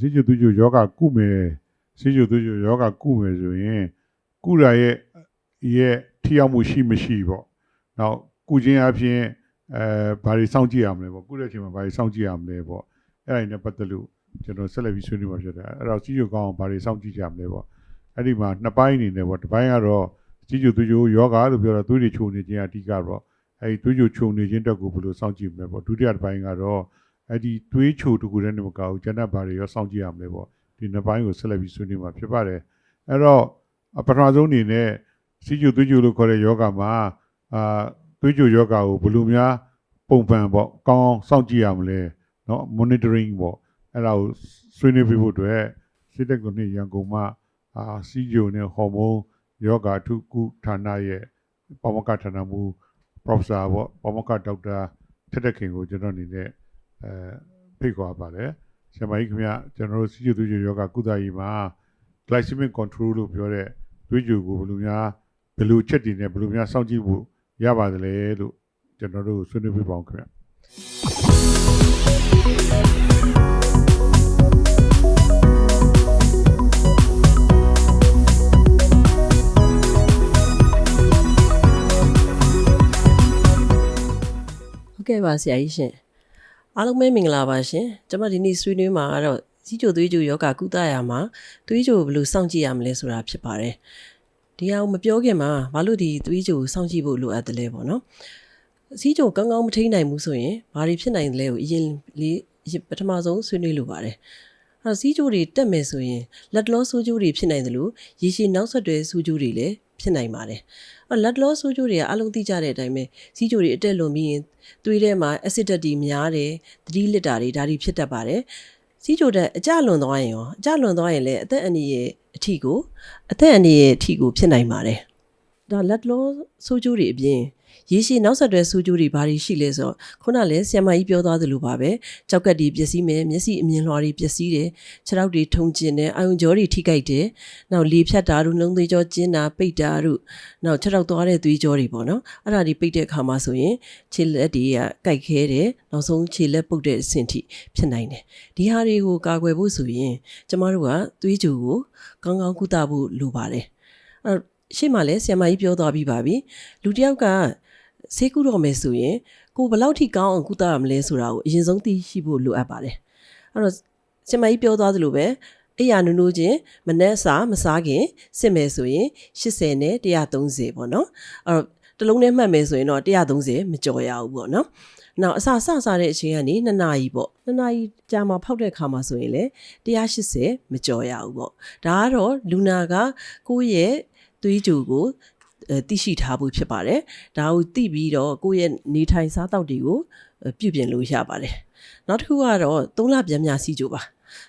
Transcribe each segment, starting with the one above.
စီဂျူသူဂျူယောဂကုမယ်စီဂျူသူဂျူယောဂကုမယ်ဆိုရင်ကုရရဲ့ရဲ့ထိရောက်မှုရှိမရှိပေါ့နောက်ကုခြင်းအပြင်အဲဘာတွေစောင့်ကြည့်ရမလဲပေါ့ကုတဲ့အချိန်မှာဘာတွေစောင့်ကြည့်ရမလဲပေါ့အဲ့ဒါတွေနဲ့ပတ်သက်လို့ကျွန်တော်ဆက်လက်ပြီးဆွေးနွေးမှာဖြစ်တယ်အဲ့တော့စီဂျူကောင်းဘာတွေစောင့်ကြည့်ကြမလဲပေါ့အဲ့ဒီမှာနှစ်ပိုင်းအနေနဲ့ပေါ့တစ်ပိုင်းကတော့စီဂျူသူဂျူယောဂလို့ပြောတော့သွေးတွေချိုနေခြင်းအဓိကတော့အဲ့ဒီသွေးချိုချိုနေခြင်းတက်ကိုဘယ်လိုစောင့်ကြည့်မလဲပေါ့ဒုတိယတစ်ပိုင်းကတော့ အဲ့ဒီတွေးချိုတကူတဲ့နေမကောက်ဘူးကျန်တဲ့ဘာတွေရောစောင့်ကြည့်ရမလဲပေါ့ဒီနှစ်ပိုင်းကိုဆက်လက်ပြီးဆွေးနွေးမှာဖြစ်ပါတယ်အဲ့တော့အပထမဆုံးအနေနဲ့စီဂျူသွေးချိုလို့ခေါ်တဲ့ယောဂမှာအာသွေးချိုယောဂကိုဘယ်လိုများပုံပံပေါ့ကောင်းအောင်စောင့်ကြည့်ရမလဲเนาะ monitoring ပေါ့အဲ့ဒါကိုဆွေးနွေးပြဖို့အတွက်စစ်တပ်ကနေရန်ကုန်မှာအာစီဂျူနဲ့ဟော်မုန်းယောဂအထုကုဌာနရဲ့ပမကဌာနမူ professor ပေါ့ပမကဒေါက်တာထက်တက်ခင်ကိုကျွန်တော်အနေနဲ့ အဲဖိတ်ခေါ်ပါတယ်ဆရာမကြီးခင်ဗျကျွန်တော်တို့စီကျူသွေးကြူယောဂကုသရေးမှာ glycemic control လို့ပြောတဲ့သွေးကြူကိုဘယ်လိုများဘယ်လိုချက်တည်နေဘယ်လိုများစောင့်ကြည့်ဖို့ရပါသလဲလို့ကျွန်တော်တို့ဆွေးနွေးပြပါအောင်ခင်ဗျဟုတ်ကဲ့ပါဆရာကြီးရှင် အားလုံးပဲမင်္ဂလာပါရှင်ကျွန်မဒီနေ့ဆွေးနွေးမှာကတော့စီးကြိုသွေးကြိုယောဂကုသရာမှာသွေးကြိုဘယ်လိုစောင့်ကြည့်ရမလဲဆိုတာဖြစ်ပါတယ်ဒီဟာကိုမပြောခင်မှာဘာလို့ဒီသွေးကြိုစောင့်ကြည့်ဖို့လိုအပ်တယ်လဲပေါ့နော်စီးကြိုကောင်းကောင်းမထိန်နိုင်ဘူးဆိုရင်ဘာတွေဖြစ်နိုင်တယ်လဲကိုအရင်လေးအရင်ပထမဆုံးဆွေးနွေးလိုပါတယ်အဲ့တော့စီးကြိုတွေတက်မယ်ဆိုရင်လက်တလောဆိုးကြိုတွေဖြစ်နိုင်တယ်လို့ရေရှည်နောက်ဆက်တွဲဆိုးကြိုတွေလည်း ဖြစ်နိုင်ပါတယ်အဲ့တော့လက်တလောဆိုးကြိုတွေကအလုံးသိကြတဲ့အတိုင်းပဲစီးကြိုတွေအတက်လွန်ပြီးရင်သွေးထဲမှာအက်ဆစ်ဓာတ်တွေများတယ်သတိလစ်တာတွေဒါတွေဖြစ်တတ်ပါတယ်စီးကြိုတဲ့အကြလွန်သွားရင်ရောအကြလွန်သွားရင်လည်းအသက်အန္တရာယ်အထီကိုအသက်အန္တရာယ်အထီကိုဖြစ်နိုင်ပါတယ်ဒါလက်တလောဆိုးကြိုတွေအပြင် ရေရှည်နောက်ဆက်တွဲဆိုးကျိုးတွေဘာတွေရှိလဲဆိုတော့ခုနလည်းဆ iam မကြီးပြောသွားသလိုပါပဲကြောက်ကက်တွေပျက်စီးမယ်မျက်စိအမြင်လွှာတွေပျက်စီးတယ်ခြေထောက်တွေထုံကျင်တယ်အာယုံကြောတွေထိခိုက်တယ်နောက်လေဖြတ်တာတို့နှလုံးသွေးကြောကျဉ်တာပိတ်တာတို့နောက်ခြေထောက်သွားတဲ့သွေးကြောတွေပေါ့နော်အဲ့ဒါတွေပိတ်တဲ့အခါမှာဆိုရင်ခြေလက်တွေကကိုက်ခဲတယ်နောက်ဆုံးခြေလက်ပုတ်တဲ့အဆင့်ထိဖြစ်နိုင်တယ်ဒီဟာတွေကိုကာကွယ်ဖို့ဆိုရင်ကျမတို့ကသွေးကြိုကိုကောင်းကောင်းကုသဖို့လိုပါတယ်အဲ့တော့ ရှေ့မှာလည်းဆ iam မကြီးပြောသွားပြီးပါပြီလူတစ်ယောက်ကဆေးကုတော့မယ်ဆိုရင်ကိုဘယ်လောက်ထိကောင်းအောင်ကုသရမလဲဆိုတာကိုအရင်ဆုံးသိရှိဖို့လိုအပ်ပါတယ်အဲ့တော့ဆ iam မကြီးပြောသွားသလိုပဲအဲ့ရနုနုချင်းမနှက်စာမစားခင်စစ်မယ်ဆိုရင်80နဲ့130ပေါ့နော်အဲ့တော့တစ်လုံးနဲ့မှတ်မယ်ဆိုရင်တော့130မကျော်ရဘူးပေါ့နော်နောက်အစစစတဲ့အချိန်ကနေ2နာရီပေါ့2နာရီကြာမှဖောက်တဲ့ခါမှာဆိုရင်လေ180မကျော်ရဘူးပေါ့ဒါကတော့လူနာကကိုယ့်ရဲ့ သွေးကြိုကိုအဲသိရှိထားဖို့ဖြစ်ပါတယ်ဒါကိုသိပြီးတော့ကိုယ့်ရဲ့နေထိုင်စားသောက်တွေကိုအဲပြုပြင်လို့ရပါတယ်နောက်တစ်ခုကတော့3လပြန်များစီကြိုပါ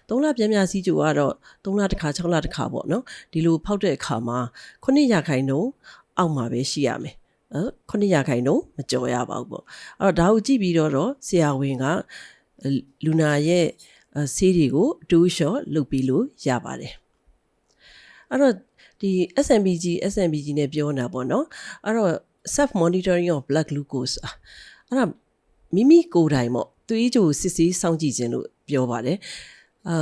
3လပြန်များစီကြိုကတော့3လတစ်ခါ6လတစ်ခါပေါ့နော်ဒီလိုဖောက်တဲ့အခါမှာ9ရာခိုင်နှုန်းအောက်မှာပဲရှိရမယ်အဲ9ရာခိုင်နှုန်းမကျော်ရပါဘူးပေါ့အဲ့တော့ဒါကိုကြည့်ပြီးတော့တော့ဆရာဝန်ကအဲလူနာရဲ့အဲဆေးတွေကိုအတူလျှော့လုပ်ပြီးလို့ရပါတယ်အဲ့တော့ ဒီ SMBG SMBG နဲ့ပြောနေတာပေါ့နော်အဲ့တော့ self monitoring of blood glucose อ่ะအဲ့ဒါမိမိကိုယ်တိုင်ပေါ့သွေးကြိုစစ်ဆေးစောင့်ကြည့်ခြင်းလို့ပြောပါတယ်အဲ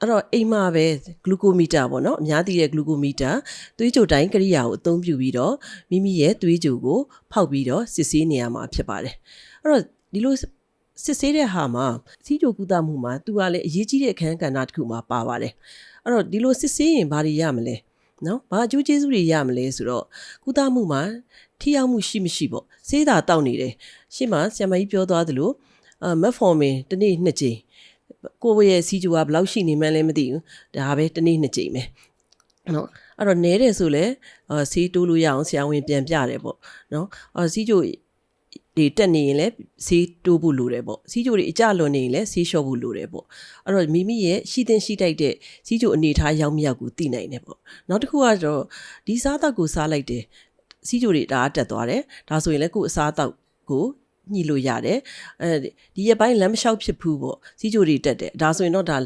အဲ့တော့အိမ်မှာပဲ glucometer ပေါ့နော်အများသိတဲ့ glucometer သွေးကြိုတိုင်းကရိယာကိုအသုံးပြုပြီးတော့မိမိရဲ့သွေးကြိုကိုဖောက်ပြီးတော့စစ်ဆေးနေရမှာဖြစ်ပါတယ်အဲ့တော့ဒီလိုစစ်ဆေးတဲ့ဟာမှာစီးကြိုကုသမှုမှာသူကလည်းအရေးကြီးတဲ့အခန်းကဏ္ဍတစ်ခုမှာပါပါတယ်အဲ့တော့ဒီလိုစစ်ဆေးရင်ဘာတွေရမလဲ နော်ဘာအကျိုးကျေးဇူးတွေရမလဲဆိုတော့ကုသမှုမှာထိရောက်မှုရှိမရှိပေါ့စေးတာတောက်နေတယ်ရှေ့မှာဆရာမကြီးပြောသွားသလိုအမက်ဖော်မင်တစ်နေ့နှစ်ကြိမ်ကိုယ့်ရဲ့စီဂျူကဘယ်လောက်ရှိနေမှန်းလည်းမသိဘူးဒါပဲတစ်နေ့နှစ်ကြိမ်ပဲနော်အဲ့တော့နဲတယ်ဆိုလဲအာစီးတိုးလို့ရအောင်ဆရာဝန်ပြန်ပြတယ်ပေါ့နော်အာစီးဂျို ဒီတက်နေရင်လည်းဆေးတိုးဖို့လိုတယ်ပေါ့စီးကြိုတွေအကြလွန်နေရင်လည်းဆေးလျှော့ဖို့လိုတယ်ပေါ့အဲ့တော့မိမိရဲ့ရှိတင်ရှိတိုက်တဲ့စီးကြိုအနေထားရောက်မရောက်ကိုသိနိုင်တယ်ပေါ့နောက်တစ်ခုကတော့ဒီစားတောက်ကိုစားလိုက်တယ်စီးကြိုတွေဒါအတက်သွားတယ်ဒါဆိုရင်လည်းကိုယ်အစားတောက်ကိုညှိလို့ရတယ်အဲဒီရပိုင်းလမ်းမလျှောက်ဖြစ်ဘူးပေါ့စီးကြိုတွေတက်တယ်ဒါဆိုရင်တော့ဒါ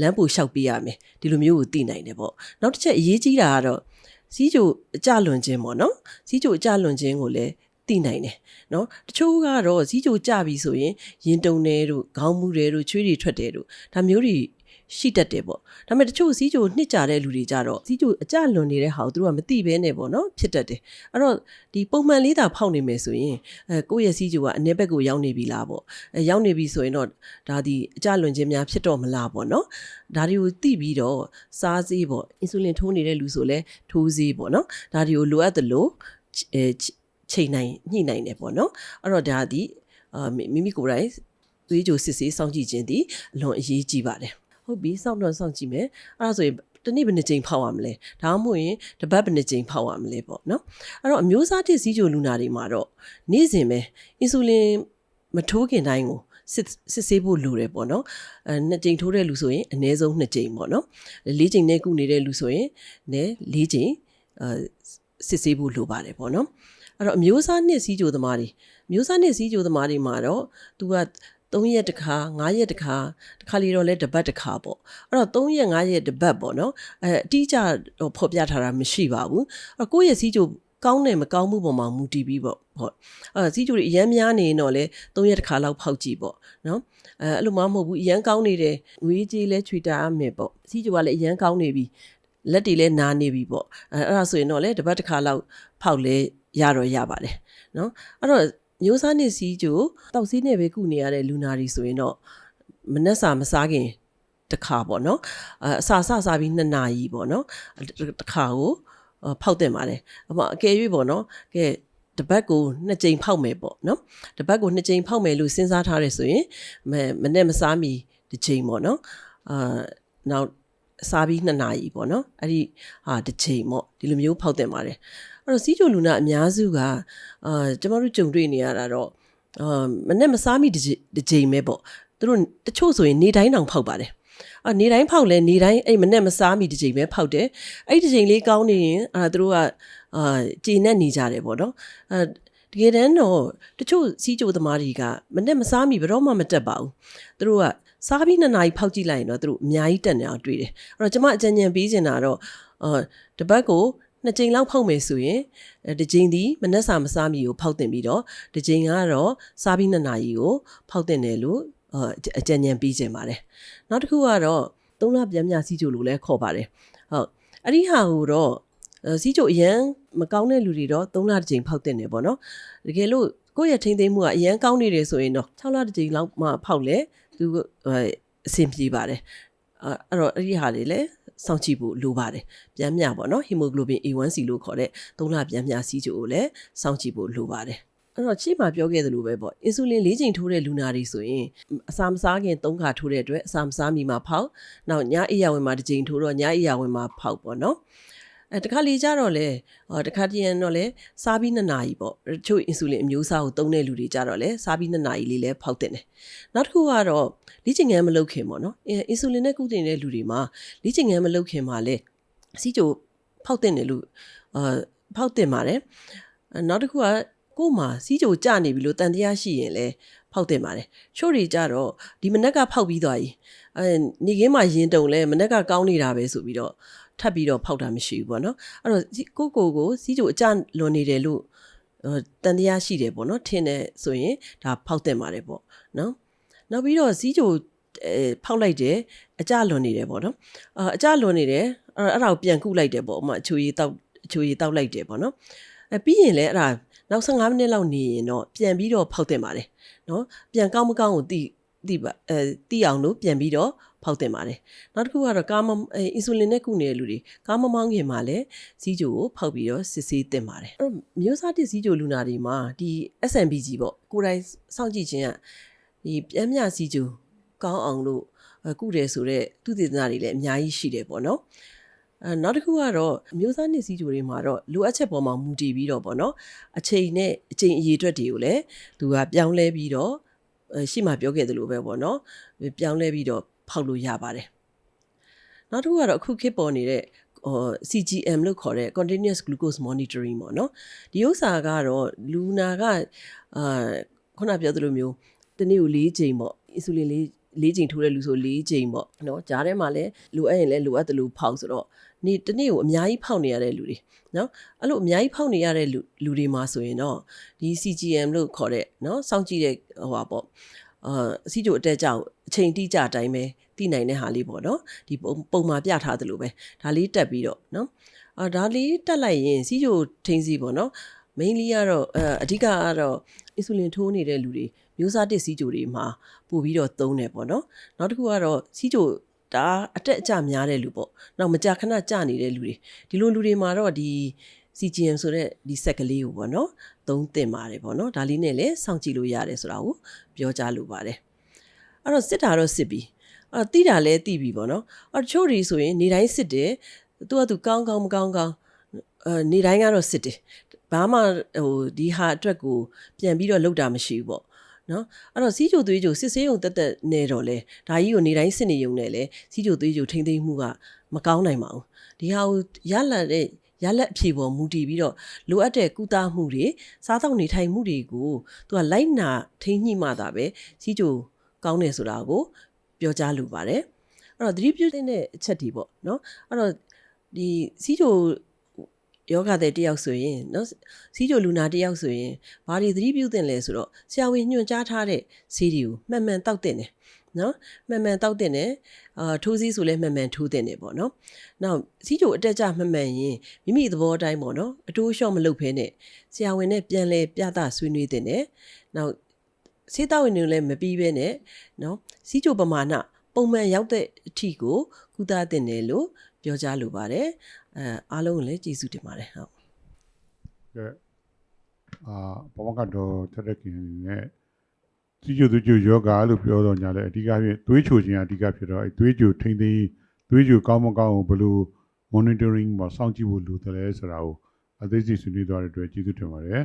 လမ်းပူလျှောက်ပေးရမယ်ဒီလိုမျိုးကိုသိနိုင်တယ်ပေါ့နောက်တစ်ချက်အရေးကြီးတာကတော့စီးကြိုအကြလွန်ခြင်းပေါ့နော်စီးကြိုအကြလွန်ခြင်းကိုလည်း သိနိုင်တယ်နော်တချို့ကတော့စီးကြိုကြပြီဆိုရင်ရင်တုံတယ်တို့ခေါင်းမူတယ်တို့ချွေးတွေထွက်တယ်တို့ဒါမျိုးတွေရှိတတ်တယ်ပေါ့ဒါပေမဲ့တချို့စီးကြိုနှစ်ကြတဲ့လူတွေကြတော့စီးကြိုအကြလွန်နေတဲ့ဟာကိုသူတို့ကမသိဘဲနဲ့ပေါ့နော်ဖြစ်တတ်တယ်အဲ့တော့ဒီပုံမှန်လေးသာဖောက်နေမယ်ဆိုရင်အဲကိုယ့်ရဲ့စီးကြိုကအ내ဘက်ကိုရောက်နေပြီလားပေါ့အဲရောက်နေပြီဆိုရင်တော့ဒါဒီအကြလွန်ခြင်းများဖြစ်တော့မလားပေါ့နော်ဒါတွေကိုသိပြီးတော့စားစေးပေါ့အင်ဆူလင်ထိုးနေတဲ့လူဆိုလဲထိုးစေးပေါ့နော်ဒါတွေကိုလိုအပ်သလိုအဲ ချိန်နိုင်ညှိနိုင်တယ်ပေါ့နော်အဲ့တော့ဒါဒီအာမိမိကိုယ်တိုင်သွေးကြိုစစ်ဆေးစောင့်ကြည့်ခြင်းဒီအလွန်အရေးကြီးပါတယ်ဟုတ်ပြီစောင့်တော့စောင့်ကြည့်မယ်အဲ့ဒါဆိုရင်တနေ့ဘယ်နှကြိမ်ဖောက်ရမလဲဒါမှမဟုတ်ရင်တစ်ပတ်ဘယ်နှကြိမ်ဖောက်ရမလဲပေါ့နော်အဲ့တော့အမျိုးစားတစ်စီးကြိုလူနာတွေမှာတော့နေ့စဉ်ပဲအင်ဆူလင်မထိုးခင်တိုင်းကိုစစ်စစ်ဆေးဖို့လိုတယ်ပေါ့နော်အဲနှစ်ကြိမ်ထိုးတဲ့လူဆိုရင်အနည်းဆုံးနှစ်ကြိမ်ပေါ့နော်လေးကြိမ်နဲ့ကုနေတဲ့လူဆိုရင်လည်းလေးကြိမ်အဲစစ်ဆေးဖို့လိုပါတယ်ပေါ့နော် အဲ့တော့အမျိုးစားနှစ်စီးကြိုသမားတွေအမျိုးစားနှစ်စီးကြိုသမားတွေမှာတော့သူက3ရက်တစ်ခါ5ရက်တစ်ခါတစ်ခါလေတော့လဲတစ်ပတ်တစ်ခါပေါ့အဲ့တော့3ရက်5ရက်တစ်ပတ်ပေါ့နော်အဲအတိအကျတော့ဖော်ပြထားတာမရှိပါဘူးအဲ့တော့ကိုယ့်ရဲ့စီးကြိုကောင်းတယ်မကောင်းမှုပေါ်မှာမူတည်ပြီးပေါ့ဟုတ်အဲစီးကြိုတွေအရန်များနေရင်တော့လေ3ရက်တစ်ခါလောက်ဖောက်ကြည့်ပေါ့နော်အဲအဲ့လိုမှမဟုတ်ဘူးအရန်ကောင်းနေတယ်ငွေကြေးလဲချွေတာအမယ်ပေါ့စီးကြိုကလည်းအရန်ကောင်းနေပြီလက်တွေလည်းနာနေပြီပေါ့အဲအဲ့ဒါဆိုရင်တော့လေတစ်ပတ်တစ်ခါလောက်ဖောက်လဲရတော့ရပါတယ်နော်အဲ့တော့မျိုးစားနေစီးကြိုတောက်စီးနဲ့ပဲကုနေရတဲ့လူနာတွေဆိုရင်တော့မနှက်စာမစားခင်တစ်ခါပေါ့နော်အအစာစစားပြီး2နာရီပေါ့နော်တစ်ခါကိုအော်ဖောက်တင်ပါတယ်အမအကယ်၍ပေါ့နော်ကဲတပတ်ကိုနှစ်ကြိမ်ဖောက်မယ်ပေါ့နော်တပတ်ကိုနှစ်ကြိမ်ဖောက်မယ်လို့စဉ်းစားထားတယ်ဆိုရင်မမနဲ့မစားမီတစ်ကြိမ်ပေါ့နော်အာနောက်စားပြီး2နာရီပေါ့နော်အဲ့ဒီဟာတစ်ချိန်ပေါ့ဒီလိုမျိုးဖောက်တင်ပါတယ် အဲ့တော့စီးချိုလူနာအများစုကအာကျမတို့ကြုံတွေ့နေရတာတော့အာမနဲ့မစားမီတစ်ကြိမ်တစ်ကြိမ်ပဲပေါ့သူတို့တချို့ဆိုရင်နေတိုင်းတောင်ဖောက်ပါတယ်အာနေတိုင်းဖောက်လဲနေတိုင်းအဲ့မနဲ့မစားမီတစ်ကြိမ်ပဲဖောက်တယ်အဲ့ဒီတစ်ကြိမ်လေးကောင်းနေရင်အာသူတို့ကအာကြည်နဲ့နေကြတယ်ပေါ့နော်အာတကယ်တမ်းတော့တချို့စီးကြိုသမားတွေကမနဲ့မစားမီဘယ်တော့မှမတက်ပါဘူးသူတို့ကစားပြီးနှစ်နာရီဖောက်ကြည့်လိုက်ရင်တော့သူတို့အများကြီးတက်နေအောင်တွေ့တယ်အဲ့တော့ကျမအကြံဉာဏ်ပေးချင်တာတော့အာတပတ်ကို နှစ်ကြိမ်လောက်ဖောက်မယ်ဆိုရင်အဲတစ်ကြိမ်ဒီမနှက်စာမစားမီကိုဖောက်တင်ပြီးတော့တစ်ကြိမ်ကတော့စားပြီးနှစ်နာရီကိုဖောက်တင်တယ်လို့အာအကြံဉာဏ်ပေးခြင်းပါတယ်နောက်တစ်ခုကတော့သုံးလပြန်မြစီးကြိုလို့လည်းခေါ်ပါတယ်ဟုတ်အဲ့ဒီဟာကိုတော့အဲစီးကြိုအရန်မကောင်းတဲ့လူတွေတော့သုံးလတစ်ကြိမ်ဖောက်တင်တယ်ပေါ့နော်တကယ်လို့ကိုယ့်ရဲ့ထိန်းသိမ်းမှုကအရန်ကောင်းနေတယ်ဆိုရင်တော့6လတစ်ကြိမ်လောက်မှဖောက်လဲသူဟိုအဆင်ပြေပါတယ်အဲ့အဲ့တော့အဲ့ဒီဟာတွေလည်း စောင့်ကြည့်ဖို့လိုပါတယ်ပြန်မြပေါ့နော်ဟီမိုဂလိုဘင် A1C လို့ခေါ်တဲ့သုံးလပြန်မြစီးချိုကိုလည်းစောင့်ကြည့်ဖို့လိုပါတယ်အဲ့တော့ချိမှပြောခဲ့သလိုပဲပေါ့အင်ဆူလင်၄ချိန်ထိုးတဲ့လူနာတွေဆိုရင်အစာမစားခင်၃ခါထိုးတဲ့အတွက်အစာမစားမီမှာဖောက်နောက်ညအိယာဝင်မှာတစ်ချိန်ထိုးတော့ညအိယာဝင်မှာဖောက်ပေါ့နော် အဲတခါလေကြတော့လေဟောတခါတည်းတော့လေစားပြီး2နာရီပေါ့တချို့အင်ဆူလင်အမျိုးအစားကိုသုံးတဲ့လူတွေကြတော့လေစားပြီး2နာရီလေးလဲဖောက်တင်တယ်နောက်တစ်ခုကတော့လေ့ကျင့်ငန်းမလုပ်ခင်ပေါ့နော်အင်အင်ဆူလင်နဲ့ကုသနေတဲ့လူတွေမှာလေ့ကျင့်ငန်းမလုပ်ခင်မှာလေစီကြိုဖောက်တင်တယ်လို့အာဖောက်တင်ပါတယ်အဲနောက်တစ်ခုကကို့မှာစီးကြိုကြနေပြီလို့တန်တရားရှိရင်လေဖောက်တင်ပါတယ်ချို့တွေကြတော့ဒီမနက်ကဖောက်ပြီးသွားပြီအဲနေခင်းမှာရင်တုံလဲမနက်ကကောင်းနေတာပဲဆိုပြီးတော့ ထပ်ပြီးတော့ဖောက်တာမရှိဘူးပေါ့နော်အဲ့တော့ကိုကိုကိုစီးကြိုအကြလွန်နေတယ်လို့တန်တရားရှိတယ်ပေါ့နော်ထင်တယ်ဆိုရင်ဒါဖောက်တင်ပါတယ်ပေါ့နော်နောက်ပြီးတော့စီးကြိုအဲဖောက်လိုက်တယ်အကြလွန်နေတယ်ပေါ့နော်အာအကြလွန်နေတယ်အဲ့အဲ့ဒါကိုပြန်ကုလိုက်တယ်ပေါ့ဥမာအချိုရည်တောက်အချိုရည်တောက်လိုက်တယ်ပေါ့နော်အဲပြီးရင်လည်းအဲ့ဒါနောက်15မိနစ်လောက်နေရင်တော့ပြန်ပြီးတော့ဖောက်တင်ပါတယ်နော်ပြန်ကောင်းမကောင်းကိုသိ သိပါအဲသိအောင်လို့ပြန်ပြီးတော့ဖောက်တင်ပါတယ်နောက်တစ်ခုကတော့ကာမအင်ဆူလင်နဲ့ကုနေတဲ့လူတွေကာမမောင်းခင်မှာလည်းစီးကြိုကိုဖောက်ပြီးတော့စစ်ဆေးတင်ပါတယ်အဲ့မျိုးစားတစ်စီးကြိုလူနာတွေမှာဒီ SMBG ပေါ့ကိုယ်တိုင်စောင့်ကြည့်ခြင်းကဒီပြန်မြစီးကြိုကောင်းအောင်လို့ကုတယ်ဆိုတော့သူတည်နာတွေလည်းအများကြီးရှိတယ်ပေါ့နော်အဲနောက်တစ်ခုကတော့မျိုးစားနှစ်စည်းကြိုတွေမှာတော့လိုအပ်ချက်ပေါ်မှာမူတည်ပြီးတော့ပေါ့နော်အချိန်နဲ့အချိန်အရေးအတွက်တွေကိုလည်းသူကပြောင်းလဲပြီးတော့ ရှိမှပြောခဲ့သလိုပဲပေါ့နော်ပြောင်းလဲပြီးတော့ဖောက်လို့ရပါတယ်နောက်တစ်ခုကတော့အခုခေတ်ပေါ်နေတဲ့ဟို CGM လို့ခေါ်တဲ့ continuous glucose monitoring ပေါ့နော်ဒီဥစ္စာကတော့လူနာကအာခုနပြောသလိုမျိုးတနေ့ကို၄ချိန်ပေါ့အီဆူလင်လေး ၄ချိန်ထိုးတဲ့လူဆို၄ချိန်ပေါ့နော်ဂျားထဲမှာလည်းလိုအပ်ရင်လည်းလိုအပ်တယ်လို့ဖောက်ဆိုတော့နေ့တနေ့ကိုအများကြီးဖောက်နေရတဲ့လူတွေနော်အဲ့လိုအများကြီးဖောက်နေရတဲ့လူလူတွေမှာဆိုရင်တော့ဒီ CGM လို့ခေါ်တဲ့နော်စောင့်ကြည့်တဲ့ဟိုပါပေါ့အာအစီကျိုအတက်ကြောက်အချိန်တိကျအတိုင်းပဲသိနိုင်တဲ့ဟာလေးပေါ့နော်ဒီပုံပုံမှာပြထားသလိုပဲဒါလေးတက်ပြီးတော့နော်အာဒါလေးတက်လိုက်ရင်စီးချိုထိန်စီပေါ့နော် mainly ကတော့အဲအဓိကကတော့ insulin ထိုးနေတဲ့လူတွေ မျိုးစားတစ်စီးချိုတွေမှာပို့ပြီးတော့သုံးတယ်ပေါ့နော်နောက်တစ်ခုကတော့စီးချိုဒါအတက်အကျများတဲ့လူပေါ့နောက်မကြာခဏကျနေတဲ့လူတွေဒီလိုလူတွေမှာတော့ဒီ CGM ဆိုတဲ့ဒီဆက်ကလေးကိုပေါ့နော်သုံးသင့်ပါတယ်ပေါ့နော်ဒါလေးနဲ့လည်းစောင့်ကြည့်လို့ရတယ်ဆိုတာကိုပြောကြားလိုပါတယ်အဲ့တော့စစ်တာတော့စစ်ပြီအဲ့တော့တိတာလည်းတိပြီပေါ့နော်အဲ့တော့တချို့တွေဆိုရင်နေတိုင်းစစ်တယ်သူကသူကောင်းကောင်းမကောင်းကောင်းအဲနေတိုင်းကတော့စစ်တယ်ဘာမှဟိုဒီဟာအတွက်ကိုပြန်ပြီးတော့လောက်တာမရှိဘူးပေါ့ နော်အဲ့တော့စီးကြိုသွေးကြိုစစ်ဆေးရုံတက်တက်နေတော့လေဒါကြီးကိုနေတိုင်းစစ်နေရုံနဲ့လေစီးကြိုသွေးကြိုထိမ့်သိမ့်မှုကမကောင်းနိုင်ပါဘူးဒီဟာကိုရလာတဲ့ရလက်အဖြေပေါ်မူတည်ပြီးတော့လိုအပ်တဲ့ကုသမှုတွေစားသောက်နေထိုင်မှုတွေကိုသူကလိုက်နာထိန်းညှိမှသာပဲစီးကြိုကောင်းတယ်ဆိုတာကိုပြောကြားလိုပါတယ်အဲ့တော့သတိပြုတဲ့အချက်ဒီပေါ့နော်အဲ့တော့ဒီစီးကြို ယောဂတဲ့တယောက်ဆိုရင်နော်စီးကြိုလူနာတယောက်ဆိုရင်ဘာတွေသတိပြုသင့်လဲဆိုတော့ဆရာဝန်ညွှန်ကြားထားတဲ့ဆေးတွေကိုမှန်မှန်တောက်တင်တယ်နော်မှန်မှန်တောက်တင်တယ်အာထိုးစည်းဆိုလဲမှန်မှန်ထိုးတင်တယ်ပေါ့နော်နောက်စီးကြိုအတက်ကြမှန်မှန်ရင်မိမိသဘောအတိုင်းပေါ့နော်အတိုးလျှော့မလုပ်ဖဲနဲ့ဆရာဝန်နဲ့ပြန်လဲပြသဆွေးနွေးတင်တယ်နောက်စေးတောက်ဝင်တွေလည်းမပြီးပဲနဲ့နော်စီးကြိုပမာဏပုံမှန်ရောက်တဲ့အထိကိုကုသတင်တယ်လို့ ပြောကြားလိုပါတယ်အဲအားလုံးကိုလည်းကျေးဇူးတင်ပါတယ်ဟုတ်ကဲအာဘဝကတော့တက်တဲ့ခင်နဲ့စီကျူသူကျူယောဂလို့ပြောတော့ညာလဲအဓိကဖြင့်သွေးချိုခြင်းအဓိကဖြစ်တော့အဲသွေးချိုထိမ့်သိမ်းသွေးချိုကောင်းမကောင်းကိုဘယ်လို monitoring မှာစောင့်ကြည့်ဖို့လိုတယ်လဲဆိုတာကိုအသေးစိတ်ဆွေးနွေးသွားတဲ့အတွက်ကျေးဇူးတင်ပါတယ်